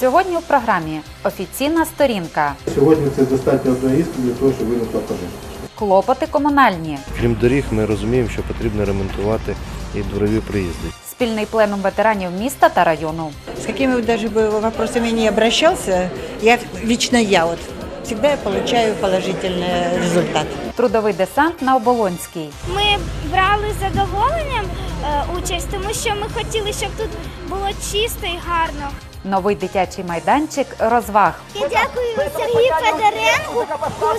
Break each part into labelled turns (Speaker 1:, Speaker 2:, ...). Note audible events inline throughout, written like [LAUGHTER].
Speaker 1: Сьогодні у програмі офіційна сторінка,
Speaker 2: Сьогодні це достатньо одної іскри для того, щоб виникла пожежа.
Speaker 1: клопоти комунальні,
Speaker 3: Крім доріг, ми розуміємо, що потрібно ремонтувати і дворові приїзди.
Speaker 1: спільний пленум ветеранів міста та району.
Speaker 4: С какими бы даже бы вопросами не обращался, я лично я вот всегда я получаю положительный результат.
Speaker 1: Трудовий десант на Оболонській.
Speaker 5: Ми брали з задоволенням е, участь, тому що ми хотіли, щоб тут було чисто і гарно.
Speaker 1: Новий дитячий майданчик розваг.
Speaker 5: Я дякую Сергію Федоренку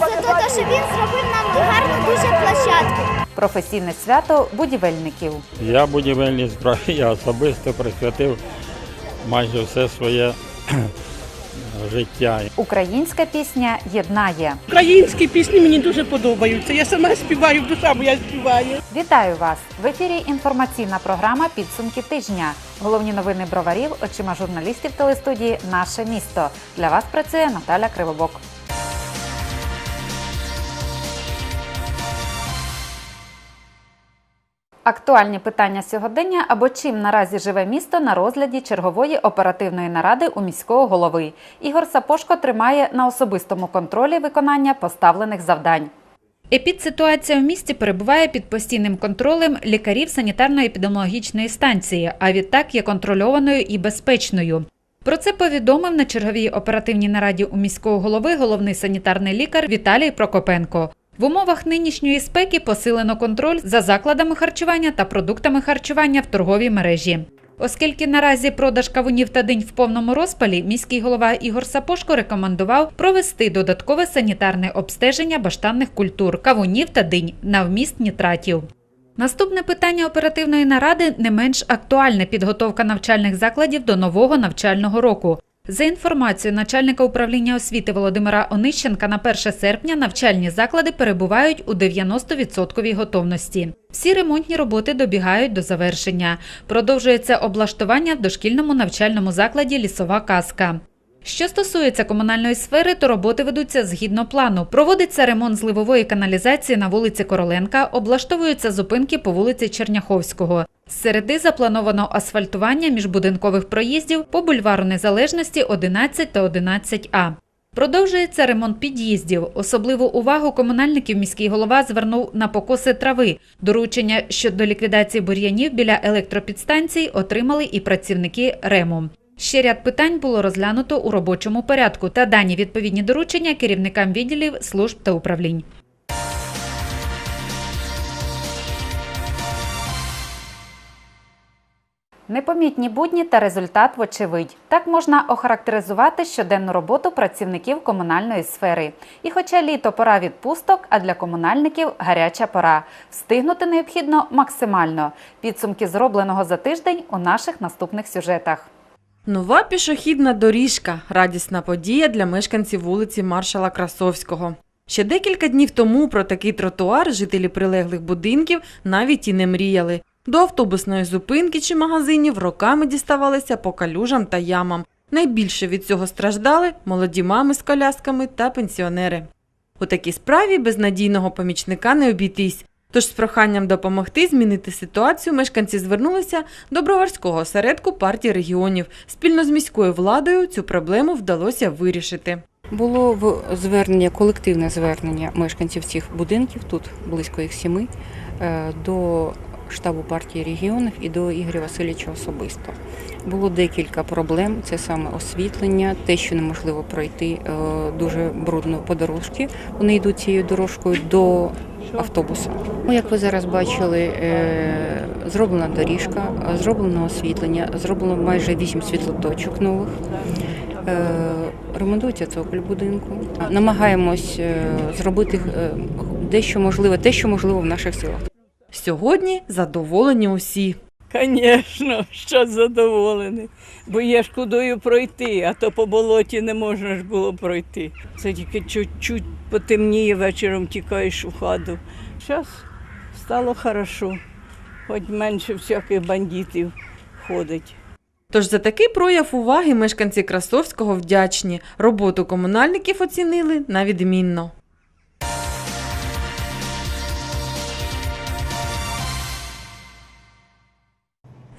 Speaker 5: за те, що він зробив нам гарну дуже площадку.
Speaker 1: Професійне свято будівельників.
Speaker 6: Я будівельній справі [LAUGHS] я особисто присвятив майже все своє життя.
Speaker 1: Українська пісня єднає.
Speaker 7: Українські пісні мені дуже подобаються. Я сама співаю, душа моя співає.
Speaker 1: Вітаю вас! В ефірі інформаційна програма Підсумки тижня. Головні новини броварів очима журналістів телестудії Наше місто. Для вас працює Наталя Кривобок. Актуальні питання сьогодення або чим наразі живе місто на розгляді чергової оперативної наради у міського голови. Ігор Сапошко тримає на особистому контролі виконання поставлених завдань. Епідситуація в місті перебуває під постійним контролем лікарів санітарно-епідеміологічної станції, а відтак є контрольованою і безпечною. Про це повідомив на черговій оперативній нараді у міського голови головний санітарний лікар Віталій Прокопенко. В умовах нинішньої спеки посилено контроль за закладами харчування та продуктами харчування в торговій мережі. Оскільки наразі продаж кавунів та динь в повному розпалі, міський голова Ігор Сапошко рекомендував провести додаткове санітарне обстеження баштанних культур кавунів та динь на вміст нітратів. Наступне питання оперативної наради не менш актуальне підготовка навчальних закладів до нового навчального року. За інформацією начальника управління освіти Володимира Онищенка, на 1 серпня навчальні заклади перебувають у 90% готовності. Всі ремонтні роботи добігають до завершення. Продовжується облаштування в дошкільному навчальному закладі Лісова казка. Що стосується комунальної сфери, то роботи ведуться згідно плану. Проводиться ремонт зливової каналізації на вулиці Короленка, облаштовуються зупинки по вулиці Черняховського. З середи заплановано асфальтування міжбудинкових проїздів по бульвару Незалежності 11 та 11А. Продовжується ремонт під'їздів. Особливу увагу комунальників міський голова звернув на покоси трави. Доручення щодо ліквідації бур'янів біля електропідстанцій отримали і працівники РЕМу. Ще ряд питань було розглянуто у робочому порядку та дані відповідні доручення керівникам відділів, служб та управлінь. Непомітні будні та результат вочевидь. Так можна охарактеризувати щоденну роботу працівників комунальної сфери. І хоча літо пора відпусток, а для комунальників гаряча пора. Встигнути необхідно максимально. Підсумки зробленого за тиждень у наших наступних сюжетах.
Speaker 8: Нова пішохідна доріжка радісна подія для мешканців вулиці Маршала Красовського. Ще декілька днів тому про такий тротуар жителі прилеглих будинків навіть і не мріяли. До автобусної зупинки чи магазинів роками діставалися по калюжам та ямам. Найбільше від цього страждали молоді мами з колясками та пенсіонери. У такій справі без надійного помічника не обійтись. Тож з проханням допомогти змінити ситуацію мешканці звернулися до Броварського осередку партії регіонів. Спільно з міською владою цю проблему вдалося вирішити.
Speaker 9: Було в звернення, колективне звернення мешканців цих будинків, тут близько їх сіми, е, до штабу партії регіонів і до Ігоря Васильовича особисто. Було декілька проблем. Це саме освітлення, те, що неможливо пройти е, дуже брудно по дорожці. Вони йдуть цією дорожкою до автобуса. Ну, як ви зараз бачили, е, зроблена доріжка, зроблено освітлення, зроблено майже вісім світлоточок нових. Е, Ремонтується цоколь будинку. Намагаємось е, зробити дещо можливе, те, що можливо в наших силах.
Speaker 8: Сьогодні задоволені усі.
Speaker 7: Звісно, що задоволений. Бо є ж кудою пройти, а то по болоті не можна ж було пройти. Це тільки чуть-чуть потемніє вечором тікаєш у хату. Зараз стало хорошо, хоч менше всяких бандитів ходить.
Speaker 8: Тож за такий прояв уваги мешканці Красовського вдячні. Роботу комунальників оцінили на відмінно.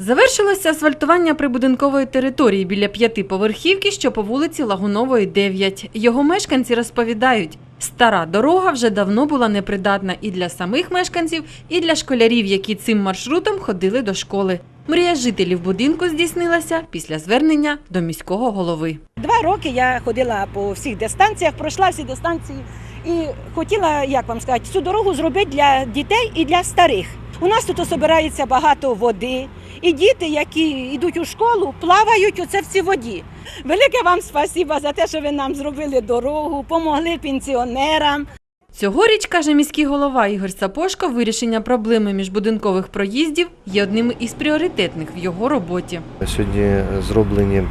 Speaker 8: Завершилося асфальтування прибудинкової території біля п'ятиповерхівки, що по вулиці Лагунової, 9. Його мешканці розповідають, стара дорога вже давно була непридатна і для самих мешканців, і для школярів, які цим маршрутом ходили до школи. Мрія жителів будинку здійснилася після звернення до міського голови.
Speaker 10: Два роки я ходила по всіх дистанціях, пройшла всі дистанції і хотіла, як вам сказати, цю дорогу зробити для дітей і для старих. У нас тут збирається багато води, і діти, які йдуть у школу, плавають оце в цій воді. Велике вам спасіба за те, що ви нам зробили дорогу, помогли пенсіонерам.
Speaker 8: Цьогоріч, каже міський голова Ігор Сапошко, вирішення проблеми міжбудинкових проїздів є одним із пріоритетних в його роботі.
Speaker 3: Сьогодні зроблені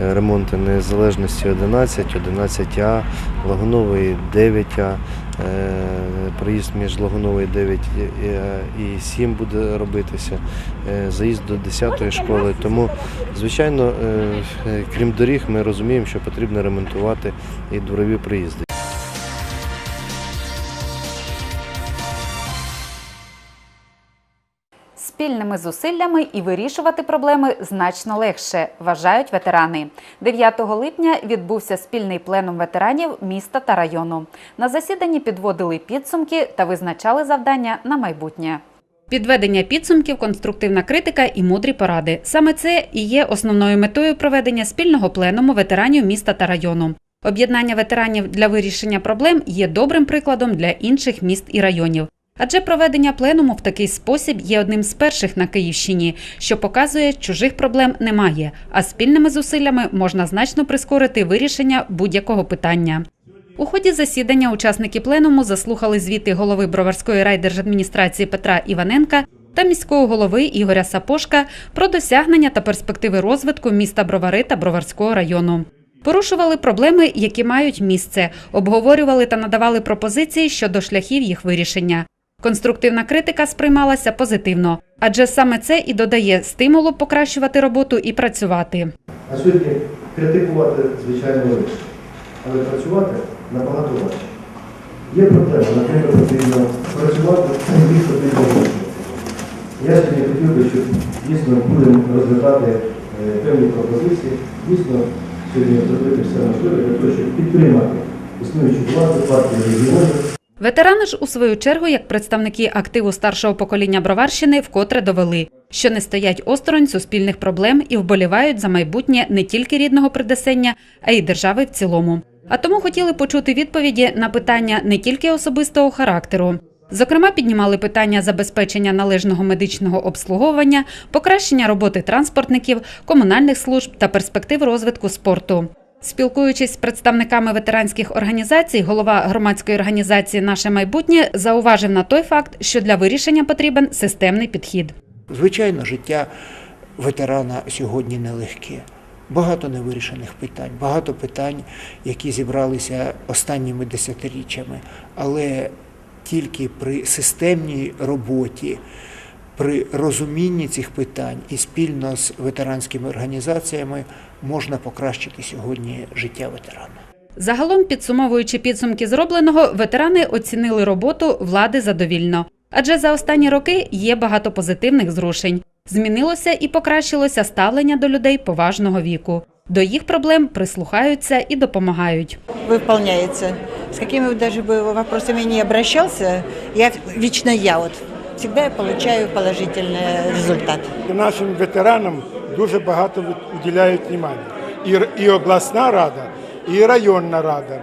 Speaker 3: е, ремонти незалежності 11, 11А, Лагунової 9А. Е, Проїзд між Лагуновою 9 і- і- і 7 буде робитися, е, заїзд до 10-ї школи. Тому, звичайно, е, крім доріг, ми розуміємо, що потрібно ремонтувати і дворові приїзди.
Speaker 1: Спільними зусиллями і вирішувати проблеми значно легше, вважають ветерани. 9 липня відбувся спільний пленум ветеранів міста та району. На засіданні підводили підсумки та визначали завдання на майбутнє. Підведення підсумків, конструктивна критика і мудрі поради. Саме це і є основною метою проведення спільного пленуму ветеранів міста та району. Об'єднання ветеранів для вирішення проблем є добрим прикладом для інших міст і районів. Адже проведення пленуму в такий спосіб є одним з перших на Київщині, що показує, чужих проблем немає, а спільними зусиллями можна значно прискорити вирішення будь-якого питання. У ході засідання учасники пленуму заслухали звіти голови Броварської райдержадміністрації Петра Іваненка та міського голови Ігоря Сапошка про досягнення та перспективи розвитку міста Бровари та Броварського району. Порушували проблеми, які мають місце, обговорювали та надавали пропозиції щодо шляхів їх вирішення. Конструктивна критика сприймалася позитивно, адже саме це і додає стимулу покращувати роботу і працювати.
Speaker 2: А сьогодні критикувати, звичайно, легше, але працювати набагато важче. Є проблема, якою потрібно працювати, більш потрібно вирішувати. Я сьогодні хотів би, щоб дійсно будемо розглядати е, певні пропозиції, дійсно сьогодні зробити все можливе для того, щоб підтримати існуючу владу, партію регіонів,
Speaker 1: Ветерани ж у свою чергу, як представники активу старшого покоління Броварщини, вкотре довели, що не стоять осторонь суспільних проблем і вболівають за майбутнє не тільки рідного придесення, а й держави в цілому. А тому хотіли почути відповіді на питання не тільки особистого характеру. Зокрема, піднімали питання забезпечення належного медичного обслуговування, покращення роботи транспортників, комунальних служб та перспектив розвитку спорту. Спілкуючись з представниками ветеранських організацій, голова громадської організації Наше майбутнє зауважив на той факт, що для вирішення потрібен системний підхід.
Speaker 11: Звичайно, життя ветерана сьогодні нелегке. Багато невирішених питань, багато питань, які зібралися останніми десятиріччями. Але тільки при системній роботі, при розумінні цих питань і спільно з ветеранськими організаціями можна покращити сьогодні життя ветерана.
Speaker 1: Загалом, підсумовуючи підсумки зробленого, ветерани оцінили роботу влади задовільно. Адже за останні роки є багато позитивних зрушень. Змінилося і покращилося ставлення до людей поважного віку. До їх проблем прислухаються і допомагають.
Speaker 4: Выполняется. С какими бы даже бы вопросами не обращался, я лично я вот всегда я получаю положительный результат.
Speaker 12: Нашим ветеранам дуже багато уділяють увагу. І, і обласна рада, і районна рада.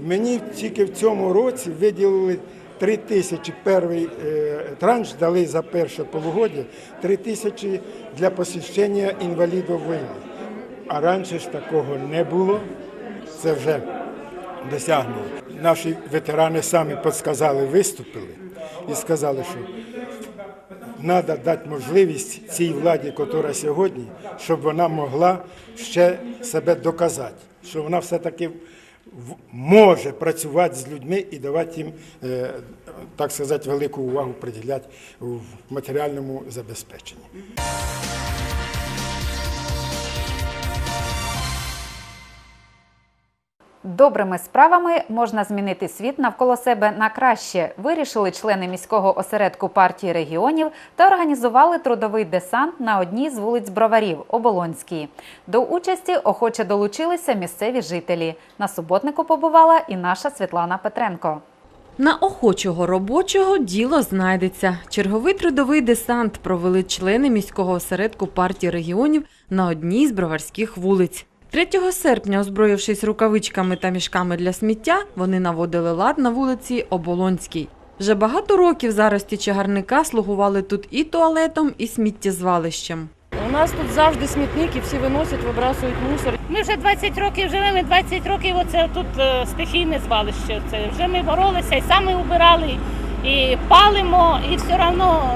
Speaker 12: Мені тільки в цьому році виділили 3 тисячі перший е, транш дали за перше полугодя, 3 тисячі для посвящення інвалідів війни. А раніше ж такого не було. Це вже досягнення. Наші ветерани самі підсказали, виступили і сказали, що треба дати можливість цій владі, яка сьогодні, щоб вона могла ще себе доказати, що вона все-таки може працювати з людьми і давати їм, е, так сказати, велику увагу приділяти в матеріальному забезпеченні.
Speaker 1: Добрими справами можна змінити світ навколо себе на краще. Вирішили члени міського осередку партії регіонів та організували трудовий десант на одній з вулиць Броварів Оболонській. До участі охоче долучилися місцеві жителі. На суботнику побувала і наша Світлана Петренко.
Speaker 8: На охочого робочого діло знайдеться. Черговий трудовий десант провели члени міського осередку партії регіонів на одній з броварських вулиць. 3 серпня, озброївшись рукавичками та мішками для сміття, вони наводили лад на вулиці Оболонській. Вже багато років зарості чагарника слугували тут і туалетом, і сміттєзвалищем.
Speaker 13: У нас тут завжди смітники, всі виносять, вибрасують мусор.
Speaker 14: Ми вже 20 років живемо, і 20 років оце тут е, стихійне звалище. Це вже ми боролися і самі убирали, і палимо, і все одно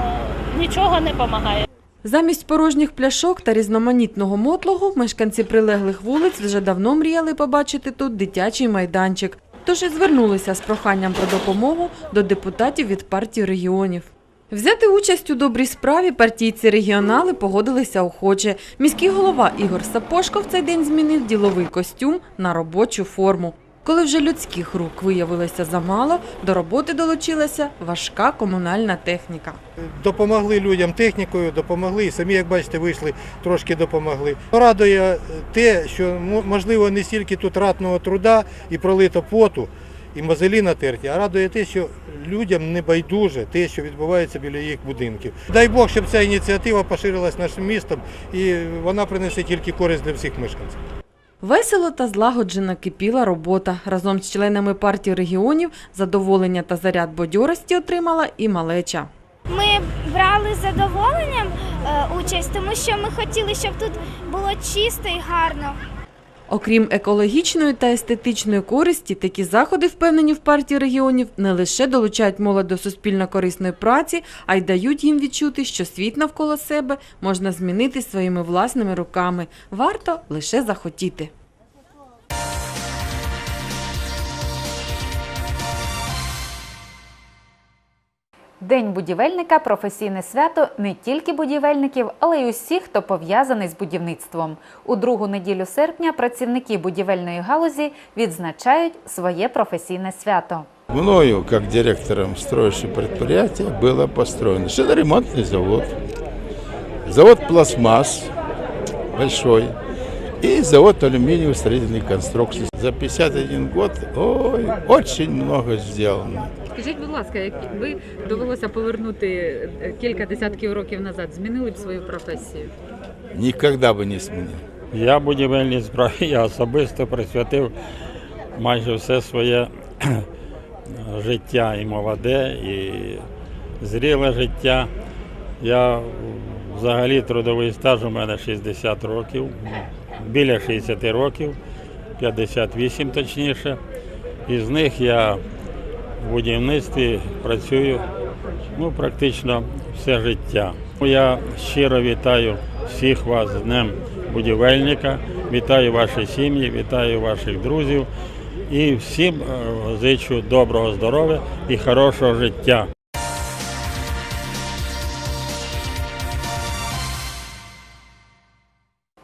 Speaker 14: е, нічого не допомагає.
Speaker 8: Замість порожніх пляшок та різноманітного мотлогу мешканці прилеглих вулиць вже давно мріяли побачити тут дитячий майданчик. Тож і звернулися з проханням про допомогу до депутатів від партії регіонів. Взяти участь у добрій справі партійці регіонали погодилися охоче. Міський голова Ігор Сапошко в цей день змінив діловий костюм на робочу форму. Коли вже людських рук виявилося замало, до роботи долучилася важка комунальна техніка.
Speaker 15: допомогли людям технікою, допомогли і самі, як бачите, вийшли, трошки допомогли. Радує те, що можливо не стільки тут ратного труда і пролито поту, і мозолі натерті, а радує те, що людям не байдуже те, що відбувається біля їх будинків. Дай Бог, щоб ця ініціатива поширилась нашим містом і вона принесе тільки користь для всіх мешканців.
Speaker 8: Весело та злагоджена кипіла робота. Разом з членами партії регіонів задоволення та заряд бадьорості отримала і малеча.
Speaker 5: Ми брали задоволенням е, участь, тому що ми хотіли, щоб тут було чисто і гарно.
Speaker 8: Окрім екологічної та естетичної користі, такі заходи, впевнені в партії регіонів, не лише долучають молодь до суспільно-корисної праці, а й дають їм відчути, що світ навколо себе можна змінити своїми власними руками. Варто лише захотіти.
Speaker 1: День будівельника професійне свято не тільки будівельників, але й усіх, хто пов'язаний з будівництвом. У другу неділю серпня працівники будівельної галузі відзначають своє професійне свято.
Speaker 16: Мною, как директором строящего предприятия, было построено шиноремонтный завод, завод пластмасс большой и завод алюминиевых строительных конструкций. За 51 год ой, очень много сделано.
Speaker 17: Скажіть, будь ласка, як ви довелося повернути е, кілька десятків років назад, змінили б свою професію?
Speaker 16: Никогда бы не сменил.
Speaker 6: Я будівельній справі я особисто присвятив майже все своє життя і молоде, і зріле життя. Я взагалі трудовий стаж у мене 60 років, біля 60 років, 58 точніше. Із них я в будівництві працюю ну, практично все життя. Я щиро вітаю всіх вас з Днем будівельника, вітаю ваші сім'ї, вітаю ваших друзів і всім е, зичу доброго здоров'я і хорошого життя.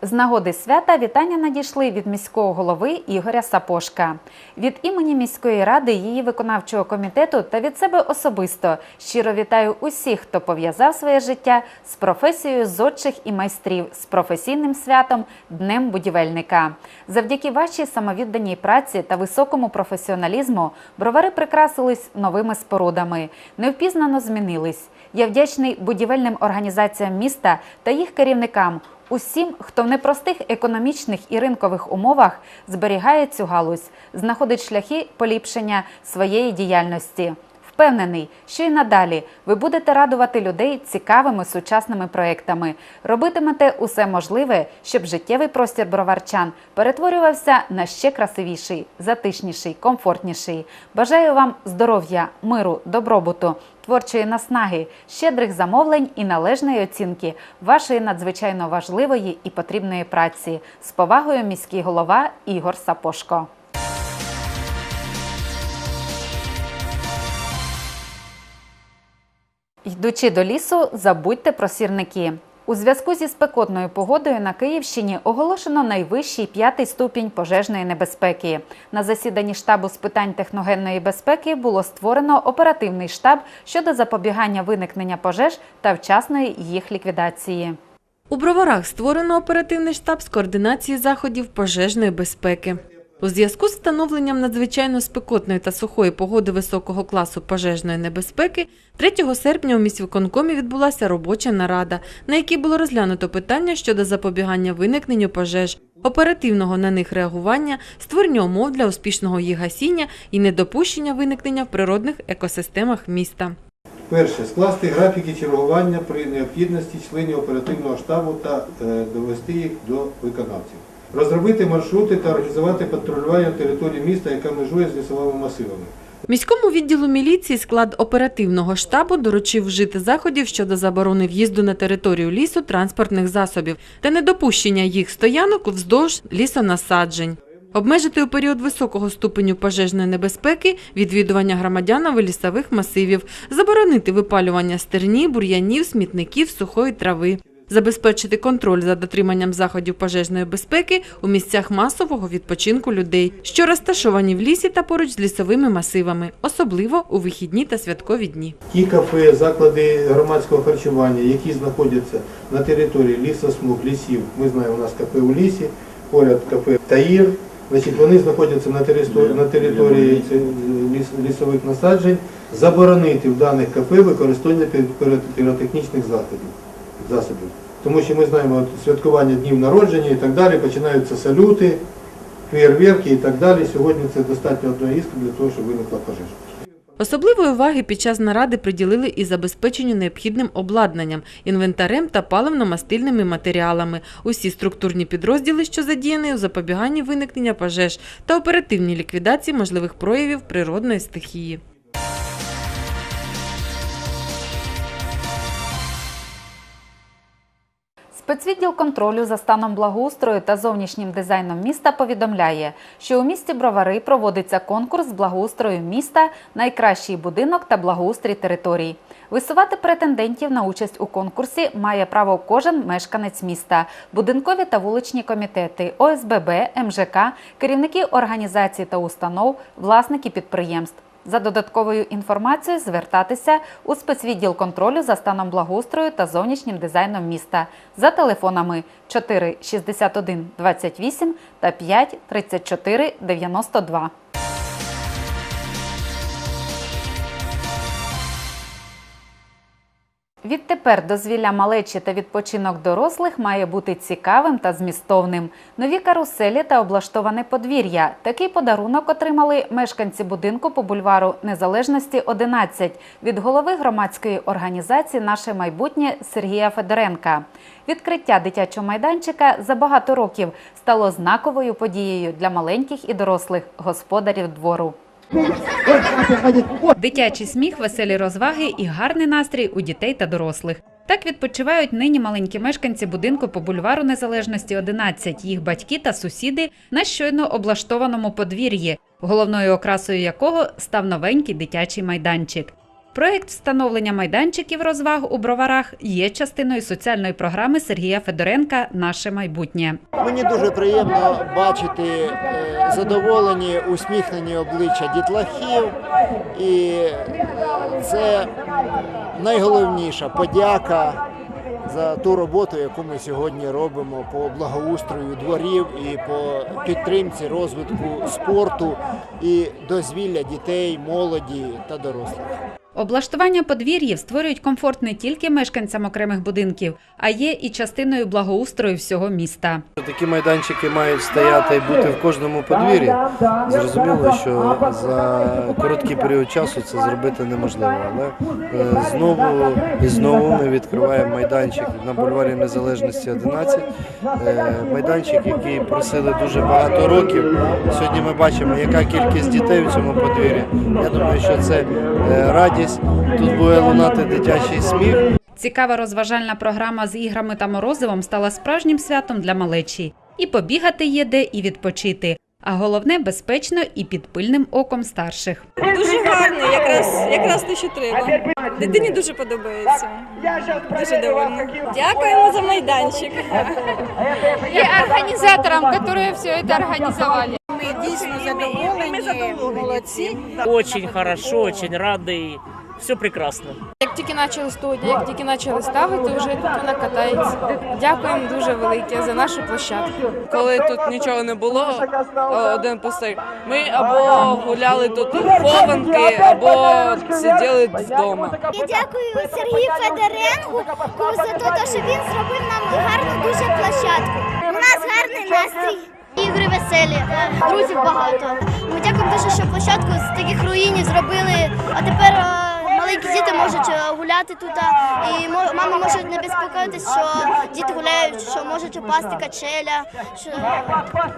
Speaker 1: З нагоди свята вітання надійшли від міського голови Ігоря Сапошка. Від імені міської ради, її виконавчого комітету та від себе особисто щиро вітаю усіх, хто пов'язав своє життя з професією зодчих і майстрів, з професійним святом Днем будівельника. Завдяки вашій самовідданій праці та високому професіоналізму бровари прикрасились новими спорудами, невпізнано змінились. Я вдячний будівельним організаціям міста та їх керівникам. Усім, хто в непростих економічних і ринкових умовах зберігає цю галузь, знаходить шляхи поліпшення своєї діяльності. Впевнений, що і надалі ви будете радувати людей цікавими сучасними проектами, робитимете усе можливе, щоб життєвий простір броварчан перетворювався на ще красивіший, затишніший, комфортніший. Бажаю вам здоров'я, миру, добробуту, творчої наснаги, щедрих замовлень і належної оцінки вашої надзвичайно важливої і потрібної праці. З повагою міський голова Ігор Сапошко. Йдучи до лісу, забудьте про сірники. У зв'язку зі спекотною погодою на Київщині оголошено найвищий п'ятий ступінь пожежної небезпеки. На засіданні штабу з питань техногенної безпеки було створено оперативний штаб щодо запобігання виникнення пожеж та вчасної їх ліквідації.
Speaker 8: У Броварах створено оперативний штаб з координації заходів пожежної безпеки. У зв'язку з встановленням надзвичайно спекотної та сухої погоди високого класу пожежної небезпеки 3 серпня у міськвиконкомі відбулася робоча нарада, на якій було розглянуто питання щодо запобігання виникненню пожеж, оперативного на них реагування, створення умов для успішного їх гасіння і недопущення виникнення в природних екосистемах міста.
Speaker 15: Перше скласти графіки чергування при необхідності членів оперативного штабу та е, довести їх до виконавців. Розробити маршрути та організувати патрулювання території міста, яка межує з лісовими масивами.
Speaker 8: Міському відділу міліції склад оперативного штабу доручив вжити заходів щодо заборони в'їзду на територію лісу транспортних засобів та недопущення їх стоянок вздовж лісонасаджень. Обмежити у період високого ступеню пожежної небезпеки відвідування громадянами лісових масивів, заборонити випалювання стерні, бур'янів, смітників, сухої трави. Забезпечити контроль за дотриманням заходів пожежної безпеки у місцях масового відпочинку людей, що розташовані в лісі та поруч з лісовими масивами, особливо у вихідні та святкові дні.
Speaker 15: Ті кафе, заклади громадського харчування, які знаходяться на території лісосмуг, лісів. Ми знаємо, у нас кафе у лісі, поряд кафе Таїр. Значить, вони знаходяться на території, на території ліс- лісових насаджень. Заборонити в даних кафе використання пі- піро- піротехнічних заходів, засобів. Тому що ми знаємо от, святкування днів народження і так далі, починаються салюти, фейерверки і так далі. Сьогодні це достатньо одної іскри для того, щоб виникла пожежа.
Speaker 8: Особливої уваги під час наради приділили і забезпеченню необхідним обладнанням, інвентарем та паливно-мастильними матеріалами. Усі структурні підрозділи, що задіяні у запобіганні виникнення пожеж та оперативній ліквідації можливих проявів природної стихії.
Speaker 1: Спецвідділ контролю за станом благоустрою та зовнішнім дизайном міста повідомляє, що у місті Бровари проводиться конкурс благоустрою міста Найкращий будинок та благоустрій територій. Висувати претендентів на участь у конкурсі має право кожен мешканець міста, будинкові та вуличні комітети, ОСББ, МЖК, керівники організацій та установ, власники підприємств. За додатковою інформацією звертатися у спецвідділ контролю за станом благоустрою та зовнішнім дизайном міста за телефонами 4 61 28 та 5 34 92. Відтепер дозвілля малечі та відпочинок дорослих має бути цікавим та змістовним. Нові каруселі та облаштоване подвір'я. Такий подарунок отримали мешканці будинку по бульвару Незалежності 11 від голови громадської організації Наше майбутнє Сергія Федоренка. Відкриття дитячого майданчика за багато років стало знаковою подією для маленьких і дорослих господарів двору. Дитячий сміх, веселі розваги і гарний настрій у дітей та дорослих. Так відпочивають нині маленькі мешканці будинку по бульвару Незалежності 11, їх батьки та сусіди на щойно облаштованому подвір'ї, головною окрасою якого став новенький дитячий майданчик. Проєкт встановлення майданчиків розваг у броварах є частиною соціальної програми Сергія Федоренка Наше майбутнє.
Speaker 18: Мені дуже приємно бачити е, задоволені, усміхнені обличчя дітлахів, і це найголовніша подяка за ту роботу, яку ми сьогодні робимо по благоустрою дворів і по підтримці розвитку спорту і дозвілля дітей, молоді та дорослих.
Speaker 1: Облаштування подвір'їв створюють комфорт не тільки мешканцям окремих будинків, а є і частиною благоустрою всього міста.
Speaker 3: Такі майданчики мають стояти і бути в кожному подвір'ї. Зрозуміло, що за короткий період часу це зробити неможливо. Але е, знову і знову ми відкриваємо майданчик на бульварі Незалежності 11. Е, Майданчик, який просили дуже багато років. Сьогодні ми бачимо, яка кількість дітей в цьому подвір'ї. Я думаю, що це е, радість. Тут буде лунати дитячий сміх.
Speaker 1: Цікава розважальна програма з іграми та морозивом стала справжнім святом для малечі. І побігати є де, і відпочити. а головне безпечно і під пильним оком старших.
Speaker 19: Дуже гарний, якраз, якраз те, що треба. Дитині дуже подобається. Дуже довольна. Дякуємо за майданчик.
Speaker 20: И организаторам, которые все это организовали.
Speaker 19: Ми дійсно задоволені, молодці.
Speaker 21: Очень хорошо, очень рады. Все прекрасно.
Speaker 20: Як тільки почали студія, як тільки почали ставити, вже тут вона катається. Дякуємо дуже велике за нашу площадку.
Speaker 22: Коли тут нічого не було, один пустий, ми або гуляли тут у хованки, або сиділи вдома.
Speaker 5: І дякую Сергію Федоренку за те, що він зробив нам гарну дуже площадку. У нас гарний настрій. Ігри веселі, друзів багато. Ми дякуємо дуже, що площадку з таких руїнів зробили, а тепер можуть е, гуляти тут, і мо- мами можуть не безпокоїтися, що діти гуляють, що можуть упасти качеля. Що,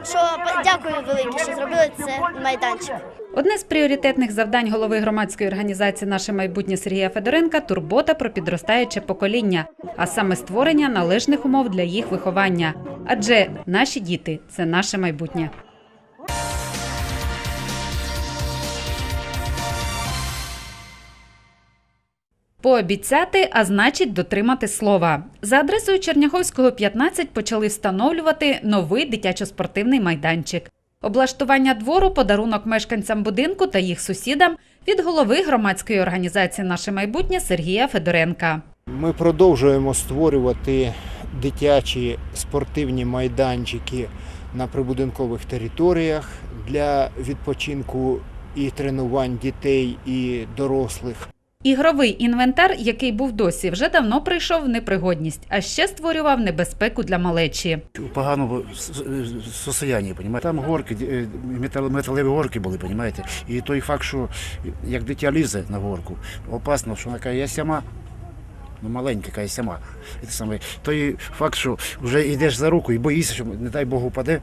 Speaker 5: що дякую велике, що зробили це майданчик.
Speaker 1: Одне з пріоритетних завдань голови громадської організації Наше майбутнє Сергія Федоренка турбота про підростаюче покоління, а саме створення належних умов для їх виховання. Адже наші діти це наше майбутнє. Пообіцяти, а значить дотримати слова. За адресою Черняховського 15 почали встановлювати новий дитячо-спортивний майданчик. Облаштування двору подарунок мешканцям будинку та їх сусідам від голови громадської організації Наше майбутнє Сергія Федоренка.
Speaker 11: Ми продовжуємо створювати дитячі спортивні майданчики на прибудинкових територіях для відпочинку і тренувань дітей і дорослих.
Speaker 1: Ігровий інвентар, який був досі, вже давно прийшов в непригодність, а ще створював небезпеку для малечі.
Speaker 23: у поганому состоянні? Там горки, метал, металеві горки були, понімаєте? І той факт, що як дитя лізе на горку, опасно, що вона каже, я сама, ну маленька каже, сама. Той факт, що вже йдеш за руку і боїшся, що не дай Бог упаде,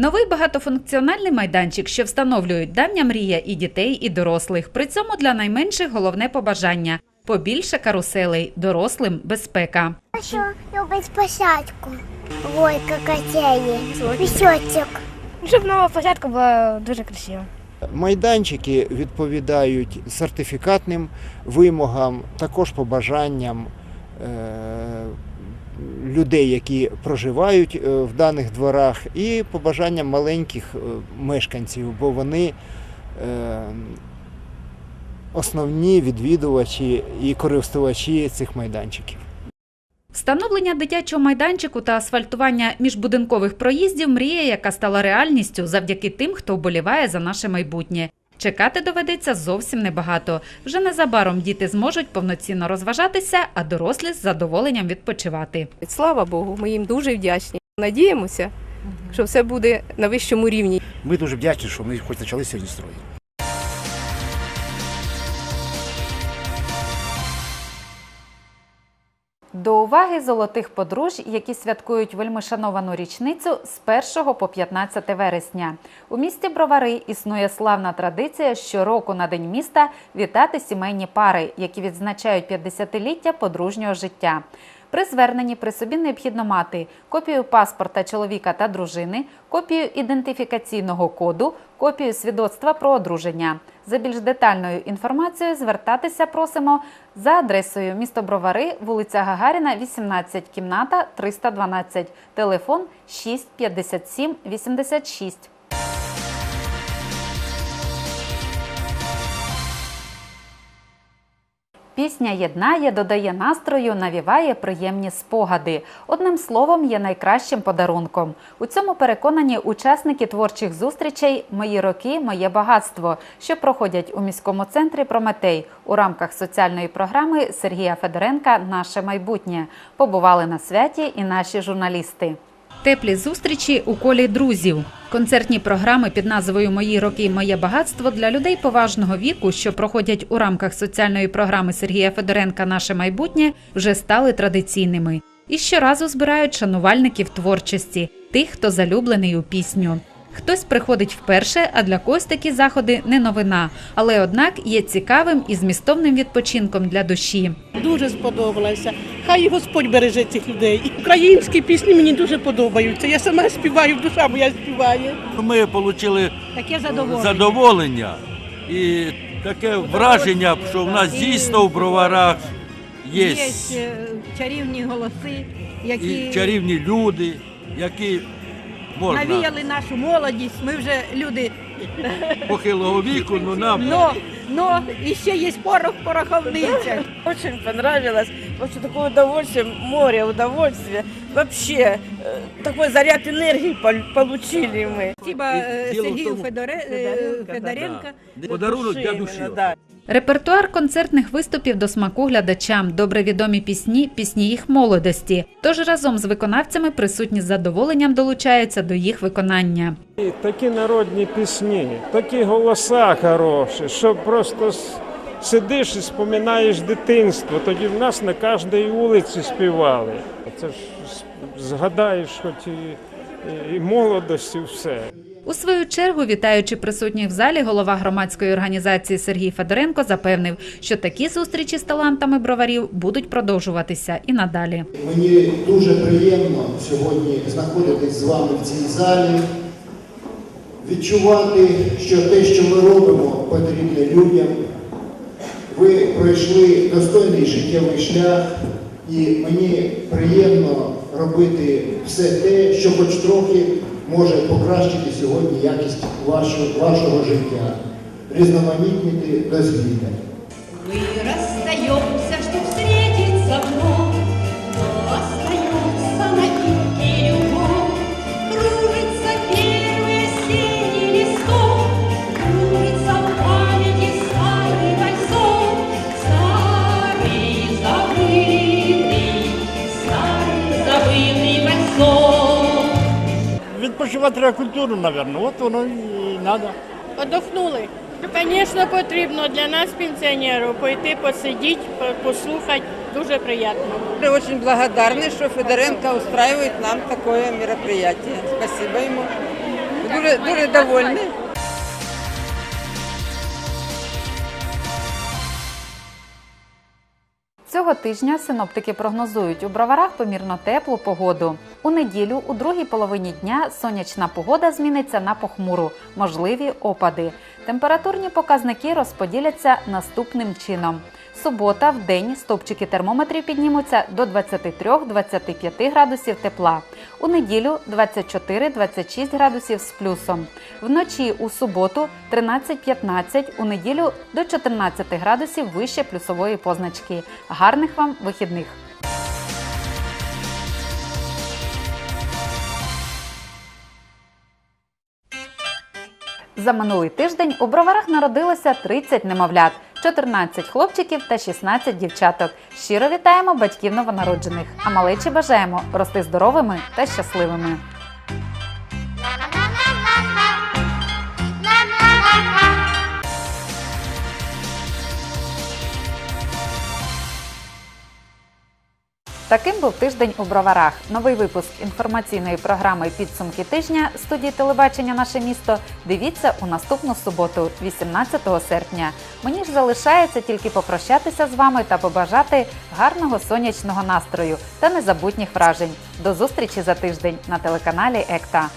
Speaker 1: Новий багатофункціональний майданчик, що встановлюють давня мрія і дітей, і дорослих. При цьому для найменших головне побажання побільше каруселей, дорослим безпека.
Speaker 5: Що любить посадку? Лойка котельні, пісочок. Щоб нова посадка була дуже красива.
Speaker 11: Майданчики відповідають сертифікатним вимогам, також побажанням е, людей, які проживають е, в даних дворах, і побажанням маленьких е, мешканців, бо вони е, основні відвідувачі і користувачі цих майданчиків.
Speaker 1: Встановлення дитячого майданчику та асфальтування міжбудинкових проїздів мрія, яка стала реальністю завдяки тим, хто вболіває за наше майбутнє. Чекати доведеться зовсім небагато. Вже незабаром діти зможуть повноцінно розважатися, а дорослі з задоволенням відпочивати.
Speaker 24: Слава Богу, ми їм дуже вдячні. Надіємося, що все буде на вищому рівні.
Speaker 23: ми дуже вдячні, що вони хоч почали сьогодні строїти.
Speaker 1: До уваги золотих подруж, які святкують вельмишановану річницю з 1 по 15 вересня. У місті Бровари існує славна традиція щороку на День міста вітати сімейні пари, які відзначають 50-ліття подружнього життя. При зверненні при собі необхідно мати копію паспорта чоловіка та дружини, копію ідентифікаційного коду, копію свідоцтва про одруження. За більш детальною інформацією звертатися просимо за адресою місто Бровари, вулиця Гагаріна, 18, кімната 312, телефон 6 57 86. Пісня єднає, додає настрою, навіває приємні спогади. Одним словом, є найкращим подарунком. У цьому переконані учасники творчих зустрічей Мої роки, моє багатство, що проходять у міському центрі Прометей у рамках соціальної програми Сергія Федоренка Наше майбутнє. Побували на святі і наші журналісти. Теплі зустрічі у колі друзів. Концертні програми під назвою Мої роки, моє багатство для людей поважного віку, що проходять у рамках соціальної програми Сергія Федоренка Наше майбутнє, вже стали традиційними і щоразу збирають шанувальників творчості, тих, хто залюблений у пісню. Хтось приходить вперше, а для когось такі заходи не новина, але однак є цікавим і змістовним відпочинком для душі.
Speaker 25: Дуже сподобалася. Хай Господь береже цих людей. Українські пісні мені дуже подобаються. Я сама співаю, душа моя співає.
Speaker 26: Ми отримали
Speaker 25: Таке задоволення.
Speaker 26: задоволення і таке враження, що в нас дійсно в броварах є
Speaker 27: е, чарівні голоси, які
Speaker 26: і чарівні люди, які можна
Speaker 27: навіяли нашу молодість. Ми вже люди.
Speaker 26: похилого віку, ну нам
Speaker 27: Но, но і ще є порох в пороховницях.
Speaker 28: Очень понравилось. Вообще такое удовольствие, море удовольствия. Вообще, э, такой заряд энергии пол- получили мы.
Speaker 27: Спасибо е,
Speaker 26: Діло в
Speaker 27: Сергію
Speaker 26: тому-
Speaker 27: Федоре- е, Федоренко.
Speaker 26: подарунок для душі.
Speaker 28: Именно, да.
Speaker 1: Репертуар концертних виступів до смаку глядачам, добре відомі пісні, пісні їх молодості. Тож разом з виконавцями присутні з задоволенням долучаються до їх виконання.
Speaker 29: І такі народні пісні, такі голоса хороші, що просто сидиш і споминаєш дитинство. Тоді в нас на кожній вулиці співали. Це ж згадаєш хоч і, і, молодості, все.
Speaker 1: У свою чергу, вітаючи присутніх в залі, голова громадської організації Сергій Федоренко запевнив, що такі зустрічі з талантами броварів будуть продовжуватися і надалі.
Speaker 18: Мені дуже приємно сьогодні знаходитись з вами в цій залі, відчувати, що те, що ми робимо, потрібне людям. Ви пройшли достойний життєвий шлях, і мені приємно робити все те, що хоч трохи може покращити сьогодні якість вашого, вашого життя, різноманітнити дозвілля.
Speaker 30: Відпочивати треба культуру, мабуть. От воно і треба.
Speaker 31: Отдохнули. Звісно, потрібно для нас, пенсіонерів, пойти посидіти, по- послухати. Дуже приємно.
Speaker 32: Мы очень благодарны, что Федоренко устраивает нам такое мероприятие. Спасибо ему. Дуже, дуже довольны.
Speaker 1: Цього тижня синоптики прогнозують у броварах помірно теплу погоду. У неділю, у другій половині дня, сонячна погода зміниться на похмуру, можливі опади. Температурні показники розподіляться наступним чином. Субота в день стовпчики термометрів піднімуться до 23-25 градусів тепла. У неділю 24-26 градусів з плюсом. Вночі у суботу 13-15, у неділю до 14 градусів вище плюсової позначки. Гарних вам вихідних! За минулий тиждень у броварах народилося 30 немовлят, 14 хлопчиків та 16 дівчаток. Щиро вітаємо батьків новонароджених, а малечі бажаємо рости здоровими та щасливими. Таким був тиждень у броварах. Новий випуск інформаційної програми Підсумки тижня студії телебачення Наше місто. Дивіться у наступну суботу, 18 серпня. Мені ж залишається тільки попрощатися з вами та побажати гарного сонячного настрою та незабутніх вражень. До зустрічі за тиждень на телеканалі ЕКТА.